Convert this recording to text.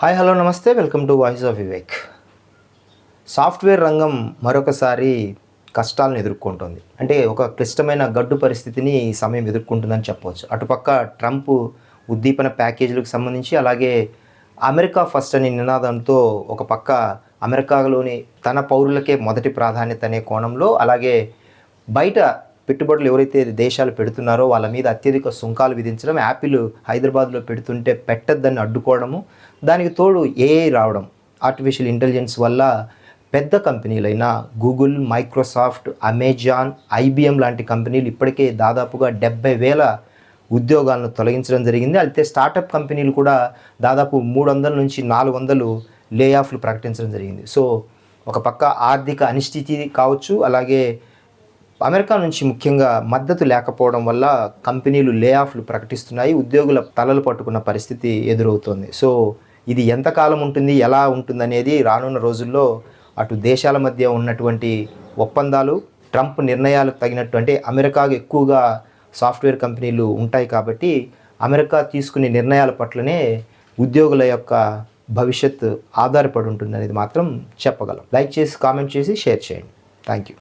Hi hello నమస్తే. Welcome to voice of Vivek. Software రంగం మరొకసారి కష్టాలను ఎదుర్కొంటుంది. అంటే ఒక క్లిష్టమైన గడ్డు పరిస్థితిని ఈ సమయం ఎదుర్కొంటుందని చెప్పవచ్చు అటుపక్క ట్రంప్ ఉద్దీపన ప్యాకేజీలకు సంబంధించి అలాగే అమెరికా ఫస్ట్ అనే నినాదంతో ఒక పక్క అమెరికాలోని తన పౌరులకే మొదటి ప్రాధాన్యత అనే కోణంలో అలాగే బయట పెట్టుబడులు ఎవరైతే దేశాలు పెడుతున్నారో వాళ్ళ మీద అత్యధిక సుంకాలు విధించడం యాపిల్ హైదరాబాద్లో పెడుతుంటే పెట్టద్దని అడ్డుకోవడము దానికి తోడు ఏఐ రావడం ఆర్టిఫిషియల్ ఇంటెలిజెన్స్ వల్ల పెద్ద కంపెనీలైన గూగుల్ మైక్రోసాఫ్ట్ అమెజాన్ ఐబిఎం లాంటి కంపెనీలు ఇప్పటికే దాదాపుగా డెబ్బై వేల ఉద్యోగాలను తొలగించడం జరిగింది. అయితే స్టార్టప్ కంపెనీలు కూడా దాదాపు మూడు వందల నుంచి నాలుగు వందలు లే ఆఫ్లు ప్రకటించడం జరిగింది. సో ఒక పక్క ఆర్థిక అనిశ్చితి కావచ్చు అలాగే అమెరికా నుంచి ముఖ్యంగా మద్దతు లేకపోవడం వల్ల కంపెనీలు లే ఆఫ్లు ప్రకటిస్తున్నాయి ఉద్యోగుల తలలు పట్టుకున్న పరిస్థితి ఎదురవుతోంది. సో ఇది ఎంతకాలం ఉంటుంది ఎలా ఉంటుంది అనేది రానున్న రోజుల్లో అటు దేశాల మధ్య ఉన్నటువంటి ఒప్పందాలు ట్రంప్ నిర్ణయాలకు తగినట్టు అంటే అమెరికాకు ఎక్కువగా సాఫ్ట్వేర్ కంపెనీలు ఉంటాయి కాబట్టి అమెరికా తీసుకునే నిర్ణయాల పట్లనే ఉద్యోగుల యొక్క భవిష్యత్ ఆధారపడి ఉంటుంది అనేది మాత్రం చెప్పగలం. లైక్ చేసి కామెంట్ చేసి షేర్ చేయండి. Thank you